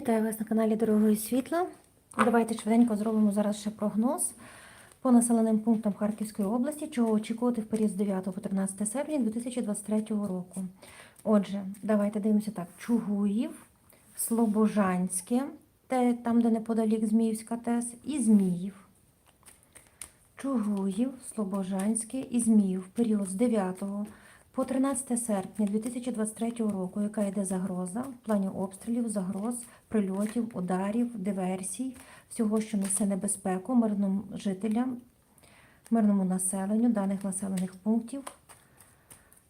вітаю вас на каналі Дорогою Світла. Давайте швиденько зробимо зараз ще прогноз по населеним пунктам Харківської області, чого очікувати в період з 9 по 13 серпня 2023 року. Отже, давайте дивимося так: Чугуїв, Слобожанське, там, де неподалік Зміївська ТЕС, і Зміїв. Чугуїв, Слобожанське і Зміїв період з 9 по 13 серпня 2023 року, яка йде загроза в плані обстрілів, загроз, прильотів, ударів, диверсій, всього, що несе небезпеку мирним жителям, мирному населенню даних населених пунктів,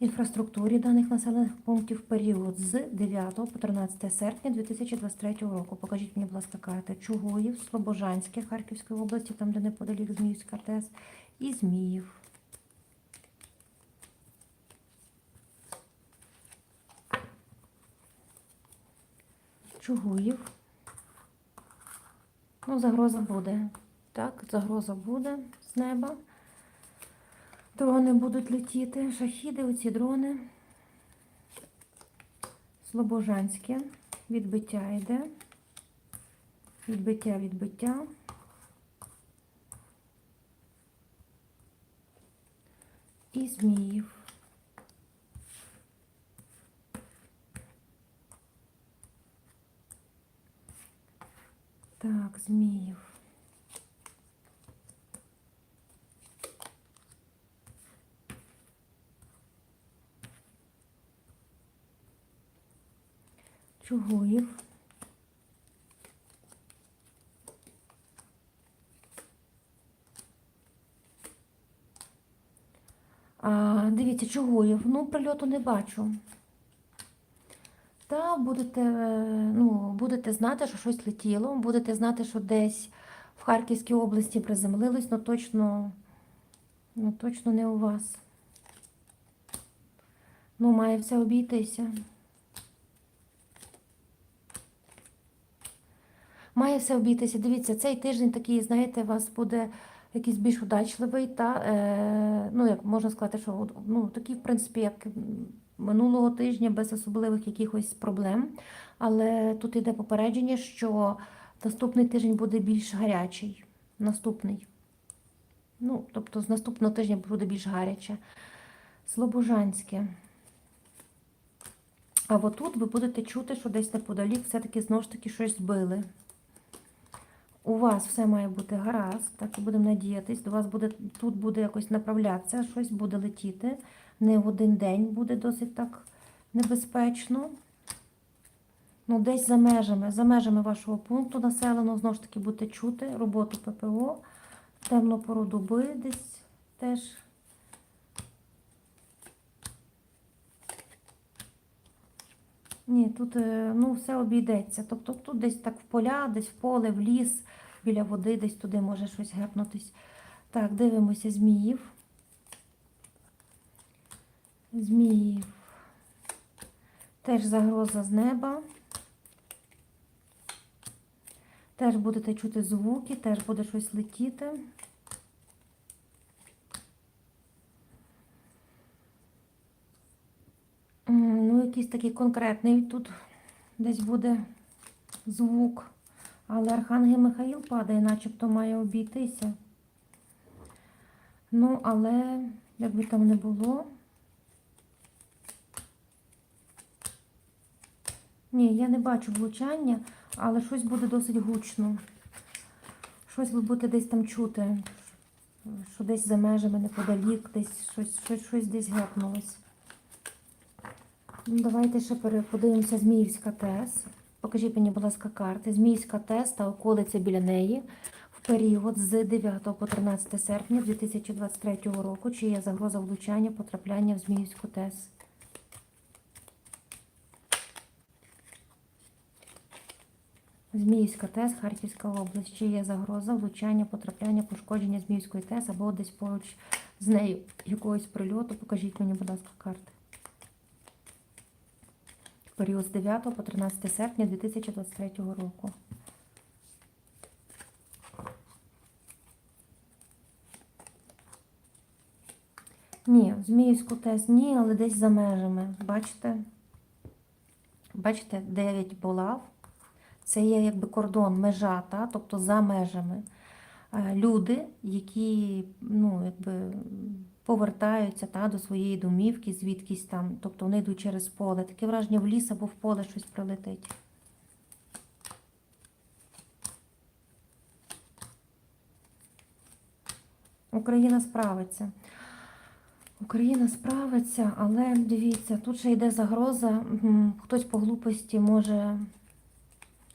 інфраструктурі даних населених пунктів період з 9 по 13 серпня 2023 року. Покажіть мені, будь ласка, карти Чугуїв, Слобожанське Харківської області, там де неподалік Зміївська ТЕС, і Зміїв. Чугуїв. Ну, загроза буде. Так, загроза буде з неба. Дрони будуть летіти. Шахіди, оці дрони. Слобожанське. Відбиття йде. Відбиття, відбиття. І Зміїв. Так, Зміїв. Чугуїв. А, дивіться, Чугуїв. Ну, прильоту не бачу. Та будете, е, ну, будете знати, що щось летіло, будете знати, що десь в Харківській області приземлилось, але точно, ну, точно не у вас. Ну, має все обійтися. Має все обійтися. Дивіться, цей тиждень такий, знаєте, у вас буде якийсь більш удачливий, та, е, ну, як можна сказати, що ну, такий, в принципі, як минулого тижня, без особливих якихось проблем. Але тут йде попередження, що наступний тиждень буде більш гарячий. Наступний. Ну, тобто, з наступного тижня буде більш гаряче. Слобожанське. А от тут ви будете чути, що десь неподалік все-таки знову ж таки щось збили. У вас все має бути гаразд, так і будемо надіятись. До вас буде тут буде якось направлятися, щось буде летіти. Не в один день буде досить так небезпечно. Ну, десь за межами, за межами вашого пункту населено, знову ж таки, будете чути роботу ППО, темну пору доби десь теж. Ні, тут е, ну, все обійдеться. Тобто тут десь так в поля, десь в поле, в ліс, біля води, десь туди може щось гепнутись. Так, дивимося Зміїв. Зміїв. Теж загроза з неба. Теж будете чути звуки, теж буде щось летіти. Ну, якийсь такий конкретний тут десь буде звук. Але Архангел Михаїл падає, начебто має обійтися. Ну, але, як би там не було. Ні, я не бачу влучання, але щось буде досить гучно. Щось ви будете десь там чути, що десь за межами неподалік, десь щось щось, щось десь гепнулось. Ну, Давайте ще подивимося Зміївська ТЕС. Покажіть мені, будь ласка, карти. Зміївська ТЕС та околиця біля неї в період з 9 по 13 серпня 2023 року, чи є загроза влучання, потрапляння в Зміївську ТЕС. Зміївська ТЕС, Харківська область. Чи є загроза влучання, потрапляння, пошкодження Зміївської ТЕС або десь поруч з нею якогось прильоту? Покажіть мені, будь ласка, карти. Період з 9 по 13 серпня 2023 року. Ні, Зміївську ТЕС ні, але десь за межами. Бачите? Бачите, 9 булав. Це є якби кордон, межа, та? тобто за межами. Е, Люди, які ну, якби, повертаються та, до своєї домівки, звідкись там, тобто вони йдуть через поле. Таке враження в ліс або в поле щось прилетить. Україна справиться. Україна справиться, але дивіться, тут ще йде загроза. Хтось по глупості може.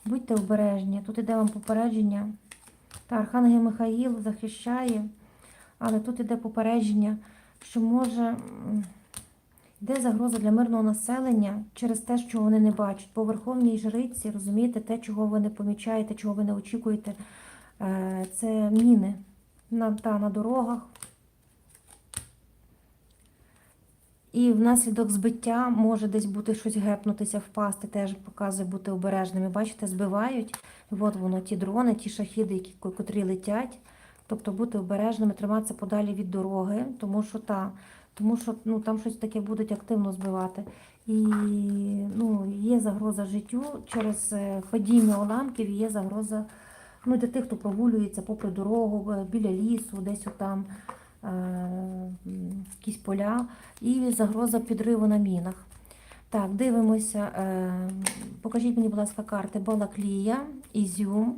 Будьте обережні, тут іде вам попередження. Та Архангел Михаїл захищає, але тут іде попередження, що може йде загроза для мирного населення через те, що вони не бачать. По верховній жриці, розумієте, те, чого ви не помічаєте, чого ви не очікуєте, е, це міни на, та, на дорогах. І внаслідок збиття може десь бути щось гепнутися, впасти, теж показує бути обережними. Бачите, збивають. От воно, ті дрони, ті шахіди, які, котрі летять. Тобто бути обережними, триматися подалі від дороги, тому що та, тому що ну, там щось таке будуть активно збивати. І ну, є загроза життю через е, падіння уламків, є загроза ну, для тих, хто прогулюється попри дорогу, е, біля лісу, десь отам якісь поля, і загроза підриву на мінах. Так, дивимося. Е, покажіть мені, будь ласка, карти Балаклія, Ізюм,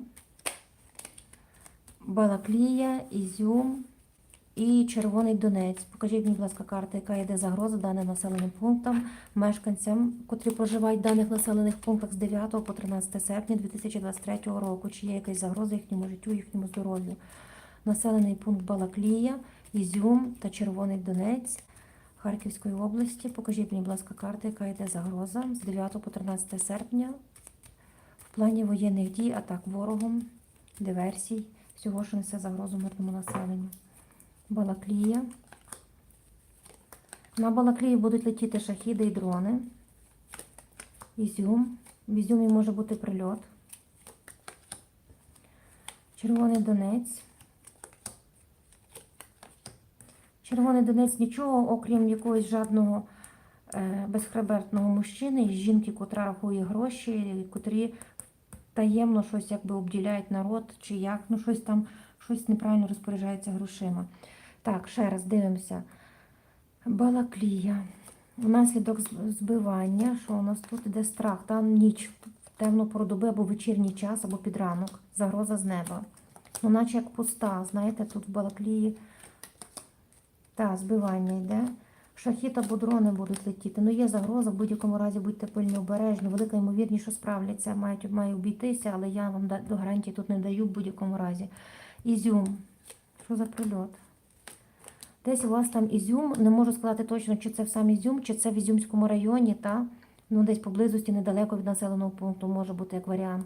Балаклія, Ізюм і Червоний Донець. Покажіть мені, будь ласка, карти, яка йде загроза даним населеним пунктам, мешканцям, котрі проживають в даних населених пунктах з 9 по 13 серпня 2023 року. Чи є якась загроза їхньому життю, їхньому здоров'ю? Населений пункт Балаклія, Ізюм та Червоний Донець. Харківської області. Покажіть мені, будь ласка, карти, яка йде загроза з 9 по 13 серпня в плані воєнних дій, атак ворогом, диверсій, всього, що несе загрозу мирному населенню. Балаклія. На Балаклії будуть летіти шахіди і дрони. Ізюм. В Ізюмі може бути прильот. Червоний Донець. Червоний Донець нічого, окрім якогось жадного е, безхребетного мужчини і жінки, котра рахує гроші, котрі таємно щось якби обділяють народ, чи як, ну щось там, щось неправильно розпоряджається грошима. Так, ще раз дивимося. Балаклія. Внаслідок збивання, що у нас тут іде страх, там ніч, в темну пору доби або вечірній час, або під ранок, загроза з неба. Ну, наче як пуста, знаєте, тут в Балаклії. Так, збивання йде. Шахіт або дрони будуть летіти. Ну, є загроза, в будь-якому разі будьте пильні обережні. Велика ймовірність, що справляться, мають, має обійтися, але я вам до гарантії тут не даю в будь-якому разі. Ізюм. Що за прильот? Десь у вас там ізюм, не можу сказати точно, чи це в сам Ізюм, чи це в Ізюмському районі, та? ну десь поблизості, недалеко від населеного пункту, може бути як варіант.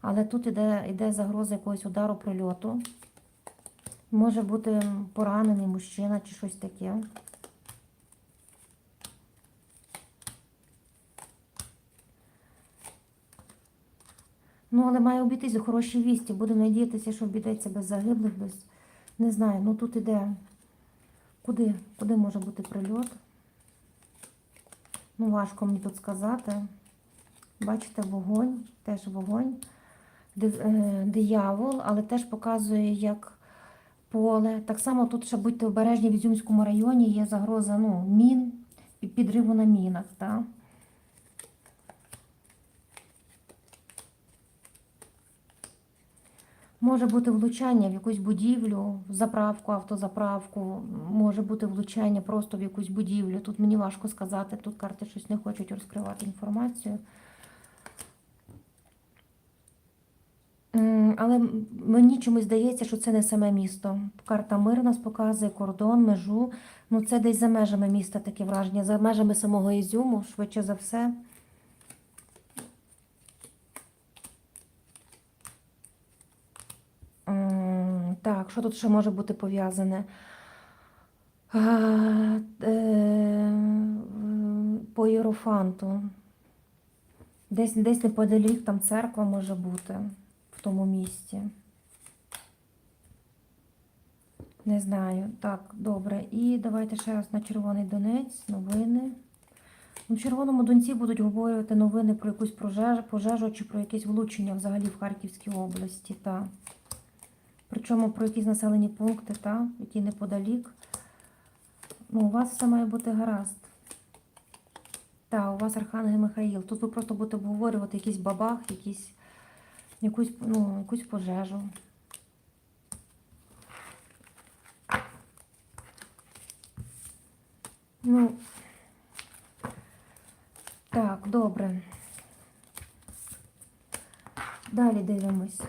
Але тут іде, іде загроза якогось удару прильоту. Може бути поранений мужчина чи щось таке. Ну, але має обійтись хороші вісті. Будемо надіятися, що обійдеться без загиблих, без. Не знаю, ну тут іде. Куди? Куди може бути прильот? Ну, важко мені тут сказати. Бачите, вогонь, теж вогонь. Е, Диявол, але теж показує, як поле. Так само тут ще будьте обережні в Ізюмському районі, є загроза ну, мін підриву на мінах. Так? Може бути влучання в якусь будівлю, в заправку, автозаправку, може бути влучання просто в якусь будівлю. Тут мені важко сказати, тут карти щось не хочуть розкривати інформацію. Але мені чомусь здається, що це не саме місто. Карта мир нас показує кордон, межу. Ну це десь за межами міста таке враження, за межами самого Ізюму, швидше за все. Так, що тут ще може бути пов'язане? Е, По Єрофанту. Десь, десь неподалік там церква може бути тому місці. Не знаю. Так, добре. І давайте ще раз на Червоний Донець, новини. У Червоному Донці будуть говорити новини про якусь пожежу, чи про якесь влучення взагалі в Харківській області. Та. Причому про якісь населені пункти, та, які неподалік. Ну, у вас все має бути гаразд. Так, у вас Архангел Михаїл. Тут ви просто будете обговорювати якийсь бабах, якісь, якусь, ну, якусь пожежу. Ну, так, добре. Далі дивимось.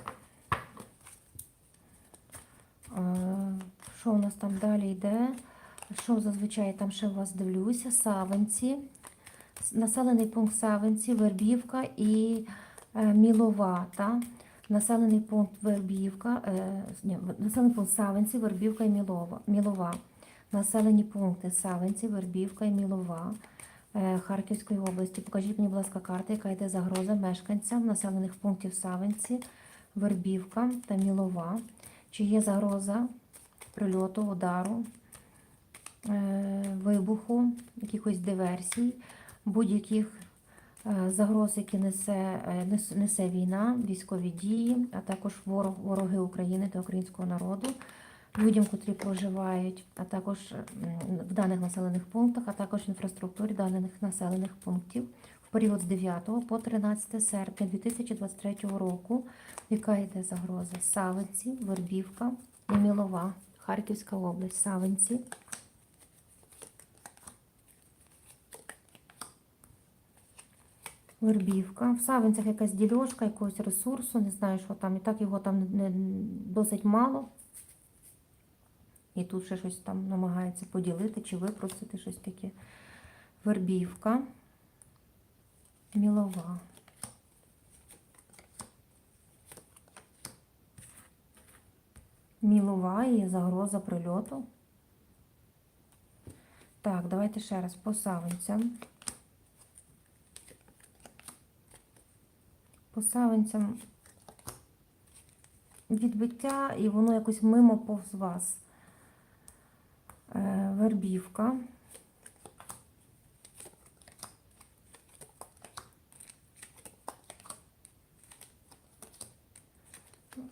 Що у нас там далі йде? Що зазвичай там ще у вас дивлюся? Савинці. Населений пункт Савинці, Вербівка і е, Мілова. Та? Населений пункт Вербівка, е, ні, населений пункт Савинці, Вербівка і Мілова. Населені пункти Савинці, Вербівка і Мілова е, Харківської області. Покажіть мені, будь ласка, карта, яка йде загроза мешканцям населених пунктів Савинці, Вербівка та Мілова. Чи є загроза прильоту, удару, вибуху, якихось диверсій, будь-яких загроз, які несе, е, несе війна, військові дії, а також ворог, вороги України та українського народу, людям, котрі проживають, а також в даних населених пунктах, а також інфраструктурі даних населених пунктів в період з 9 по 13 серпня 2023 року, яка йде загроза Савинці, Вербівка і Мілова, Харківська область, Савинці. Вербівка. В Савинцях якась дільошка, якогось ресурсу, не знаю, що там. І так його там не, досить мало. І тут ще щось там намагається поділити чи випросити щось таке. Вербівка. Мілова. Мілова і загроза прильоту. Так, давайте ще раз по савинцям. По відбиття, і воно якось мимо повз вас. Е, Вербівка.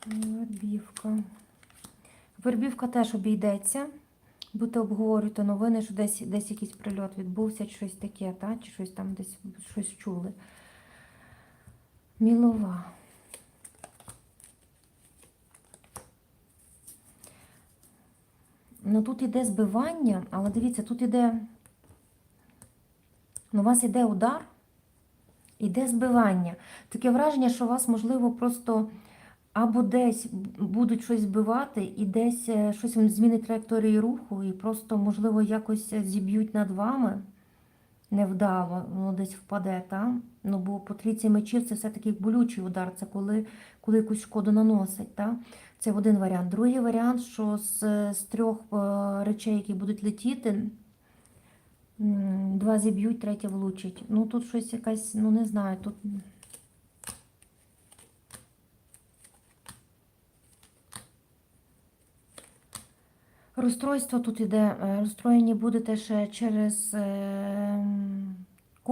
Вербівка. Вербівка теж обійдеться. Будете обговорювати новини, що десь, десь якийсь прильот відбувся, чи щось таке, та? чи щось там десь щось чули. Мілова. Ну тут іде збивання, але дивіться, тут іде. Ну, у вас іде удар, іде збивання. Таке враження, що вас, можливо, просто або десь будуть щось збивати, і десь е, щось змінить траєкторії руху, і просто, можливо, якось зіб'ють над вами невдало, воно десь впаде там. Ну, бо по трійці мечів це все-таки болючий удар, це коли, коли якусь шкоду наносить. Та? Це один варіант. Другий варіант, що з, з трьох е, речей, які будуть летіти, два зіб'ють, третє влучить. Ну тут щось якась, ну не знаю, тут. Розстройство тут іде, е, розстроєні будете ще через е,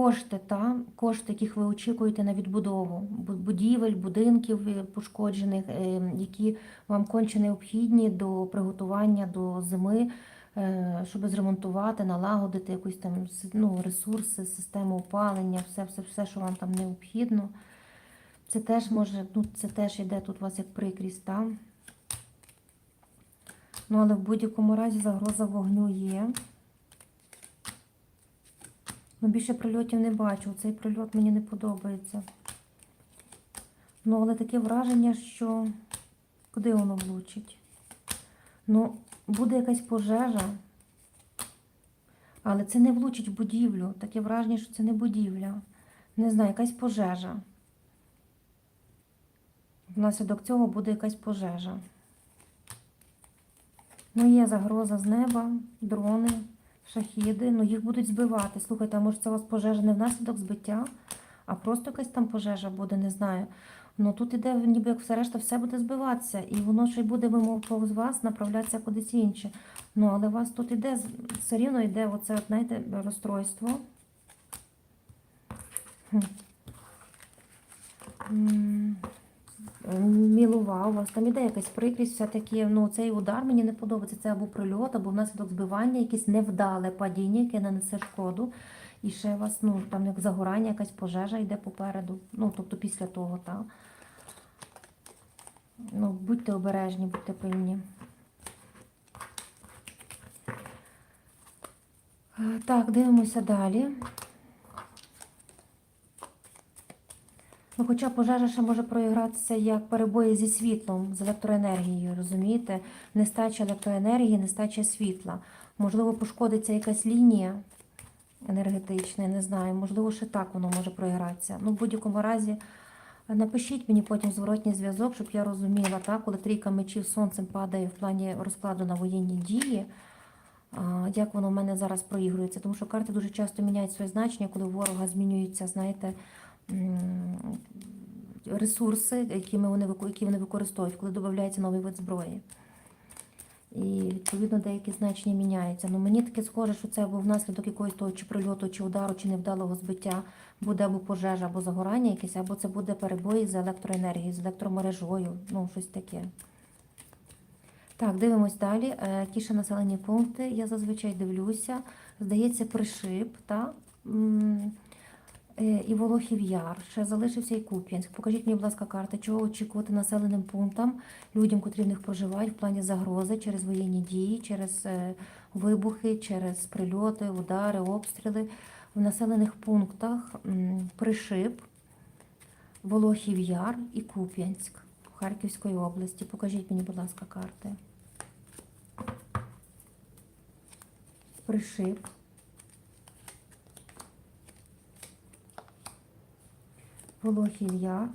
кошти, та? кошти, яких ви очікуєте на відбудову будівель, будинків е, пошкоджених, е, які вам конче необхідні до приготування до зими, е, щоб зремонтувати, налагодити якусь там ну, ресурси, систему опалення, все, все, все, що вам там необхідно. Це теж може, ну, це теж йде тут у вас як прикрість, там. Ну, але в будь-якому разі загроза вогню є. Ну, більше прильотів не бачу. Цей прильот мені не подобається. Ну, але таке враження, що куди воно влучить? Ну, буде якась пожежа, але це не влучить в будівлю. Таке враження, що це не будівля. Не знаю, якась пожежа. Внаслідок цього буде якась пожежа. Ну, є загроза з неба, дрони, шахіди, ну їх будуть збивати. Слухайте, а може це у вас пожежа не внаслідок збиття, а просто якась там пожежа буде, не знаю. Ну тут іде, ніби як все решта, все буде збиватися, і воно ще й буде мимо повз вас направлятися кудись інше. Ну, але у вас тут іде, все рівно йде оце, знаєте, розстройство. М, Мілував вас, там іде якась прикрість, все-таки ну, цей удар мені не подобається. Це або прильот, або внаслідок збивання, якесь невдале падіння, яке нанесе шкоду. І ще вас, ну, там як загорання, якась пожежа йде попереду. Ну, тобто після того, так. Ну, будьте обережні, будьте пильні. Так, дивимося далі. Ну, хоча пожежа ще може проігратися як перебої зі світлом, з електроенергією, розумієте? Нестача електроенергії, нестача світла. Можливо, пошкодиться якась лінія енергетична, не знаю. Можливо, ще так воно може проігратися. Ну, в будь-якому разі, напишіть мені потім зворотній зв'язок, щоб я розуміла, так, коли трійка мечів сонцем падає в плані розкладу на воєнні дії. Як воно в мене зараз проігрується, тому що карти дуже часто міняють своє значення, коли у ворога змінюються, знаєте, ресурси, якими вони, які вони використовують, коли додається новий вид зброї. І відповідно деякі значення міняються. Ну мені таке схоже, що це або внаслідок якогось того чи прильоту, чи удару, чи невдалого збиття буде або пожежа, або загорання якесь, або це буде перебої з електроенергією, з електромережою, ну щось таке. Так, дивимось далі. Е, Ті населені пункти. Я зазвичай дивлюся. Здається, пришип, та? Е, і Волохів Яр. Ще залишився і Куп'янськ. Покажіть мені, будь ласка, карти, чого очікувати населеним пунктам, людям, котрі в них проживають в плані загрози через воєнні дії, через е, вибухи, через прильоти, удари, обстріли. В населених пунктах м, Пришип, Волохів Яр і Куп'янськ Харківської області. Покажіть мені, будь ласка, карти. Пришип. Волохів Яр.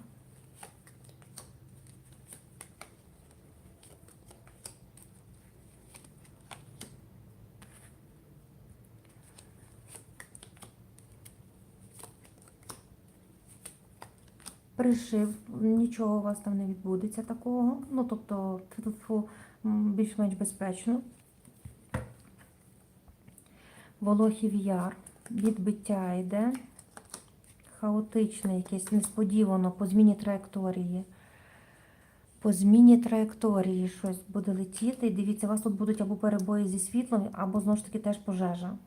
Пришив, нічого у вас там не відбудеться такого. Ну, тобто, більш-менш безпечно. Волохів Яр, відбиття йде. Хаотичне, якесь несподівано по зміні траєкторії. По зміні траєкторії щось буде летіти. І дивіться, у вас тут будуть або перебої зі світлом, або знову ж таки теж пожежа.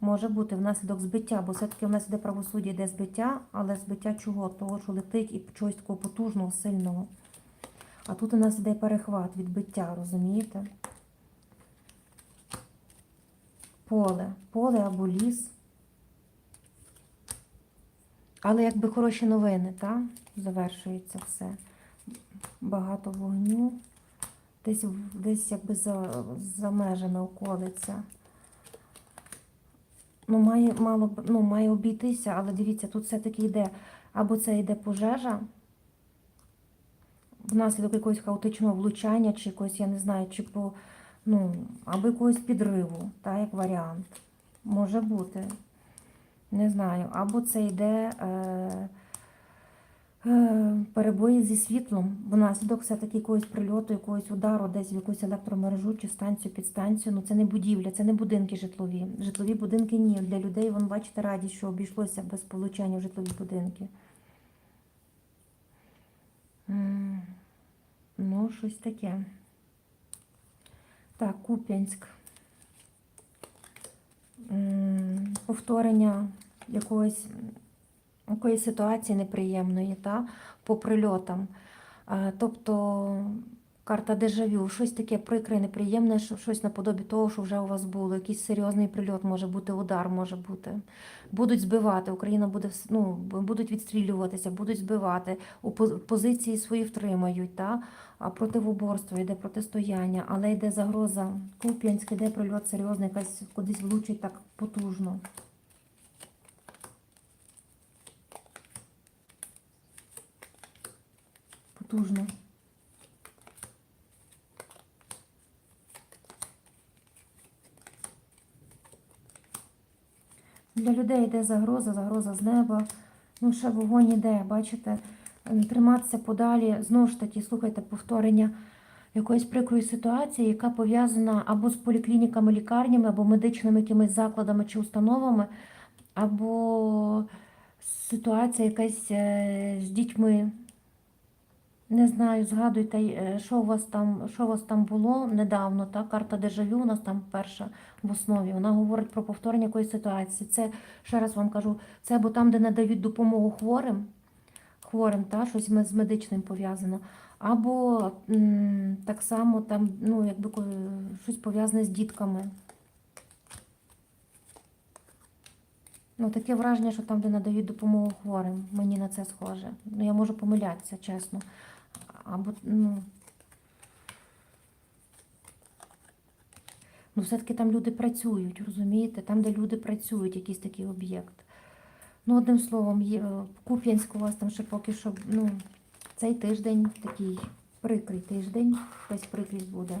Може бути внаслідок збиття, бо все-таки в нас іде правосуддя, йде збиття, але збиття чого? Того, що летить і чогось такого потужного, сильного. А тут у нас іде перехват, відбиття, розумієте? Поле, поле або ліс. Але якби хороші новини, так? Завершується все. Багато вогню. Десь, десь якби за, за межами околиця. Ну, має, мало, ну, має обійтися, але дивіться, тут все-таки йде, або це йде пожежа, внаслідок якогось хаотичного влучання, чи якогось, я не знаю, чи по, ну, або якогось підриву, так, як варіант. Може бути. Не знаю. Або це йде е, е, перебої зі світлом, внаслідок все-таки якогось прильоту, якогось удару, десь в якусь електромережу чи станцію, підстанцію. Ну це не будівля, це не будинки житлові. Житлові будинки ні. Для людей, вон, бачите, раді, що обійшлося без получання в житлові будинки. Ну, щось таке. Так, Куп'янськ. Повторення якогось, якоїсь ситуації неприємної, та, по прильотам. Тобто карта дежавю, щось таке прикре, неприємне, щось наподобі того, що вже у вас було. Якийсь серйозний прильот може бути, удар може бути. Будуть збивати, Україна буде ну, будуть відстрілюватися, будуть збивати, у позиції свої втримають, та? Противоборство, йде протистояння, але йде загроза. Куп'янськ, йде прильот серйозний, якась кудись влучить так потужно. Потужно. Для людей йде загроза, загроза з неба. Ну, ще вогонь іде, бачите, триматися подалі. Знову ж таки, слухайте, повторення якоїсь прикрої ситуації, яка пов'язана або з поліклініками, лікарнями, або медичними якимись закладами чи установами, або ситуація якась е, з дітьми. Не знаю, згадуйте, е, що у вас там, що у вас там було недавно, та карта дежавю у нас там перша в основі. Вона говорить про повторення якоїсь ситуації. Це, ще раз вам кажу, це або там, де надають допомогу хворим, хворим, та, щось з медичним пов'язано, або так само там, ну, якби щось пов'язане з дітками. Ну, таке враження, що там, де надають допомогу хворим, мені на це схоже. Ну, я можу помилятися, чесно. Або, ну. Ну, все-таки там люди працюють, розумієте? Там, де люди працюють, якийсь такий об'єкт. Ну, одним словом, е, Куп'янськ у вас там ще поки що, ну, цей тиждень такий прикрий тиждень, якась прикрість буде.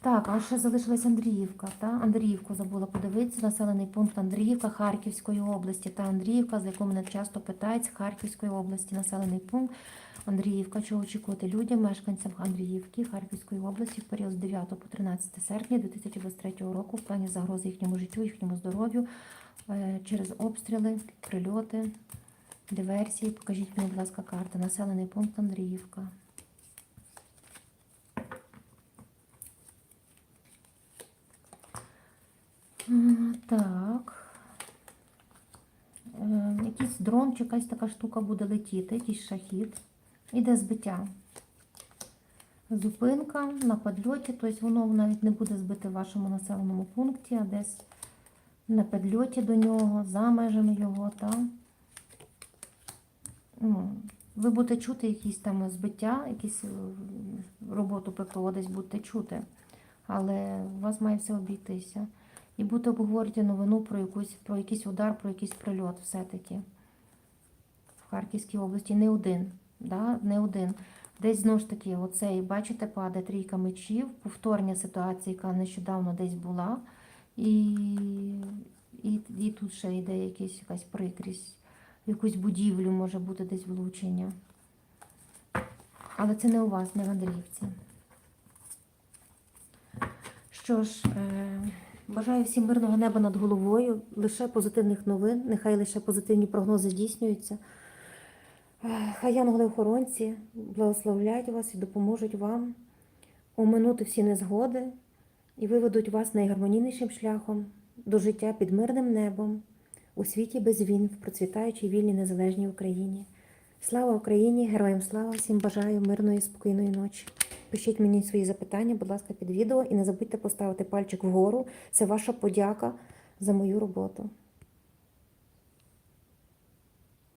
Так, а ще залишилась Андріївка. Та? Андріївку забула подивитися, населений пункт Андріївка Харківської області. Та Андріївка, за яку мене часто питають, з Харківської області, населений пункт Андріївка. Чого очікувати людям, мешканцям Андріївки Харківської області в період з 9 по 13 серпня 2023 року в плані загрози їхньому життю, їхньому здоров'ю через обстріли, прильоти, диверсії. Покажіть мені, будь ласка, карти. Населений пункт Андріївка. Так. Е, Якийсь дрон чи якась така штука буде летіти, якийсь шахід. Іде збиття. Зупинка на підльоті, тобто воно навіть не буде збите в вашому населеному пункті, а десь на підльоті до нього, за межами його, та? Ну, ви будете чути якісь там збиття, якісь е, роботу ППО десь будете чути, але у вас має все обійтися. І будете обговорювати новину про, якусь, про якийсь удар, про якийсь прильот все-таки в Харківській області. Не один, да? не один. Десь знову ж таки, оцей, бачите, падає трійка мечів, повторення ситуації, яка нещодавно десь була. І, і, і тут ще йде якась, якась прикрість. Якусь будівлю може бути десь влучення. Але це не у вас, не в Андріївці. Що ж, е, бажаю всім мирного неба над головою, лише позитивних новин, нехай лише позитивні прогнози здійснюються. Е, Хай янголи-охоронці благословлять вас і допоможуть вам оминути всі незгоди і виведуть вас найгармонійнішим шляхом до життя під мирним небом, у світі без війн, в процвітаючій вільній незалежній Україні. Слава Україні! Героям слава! Всім бажаю мирної, спокійної ночі. Пишіть мені свої запитання, будь ласка, під відео і не забудьте поставити пальчик вгору. Це ваша подяка за мою роботу.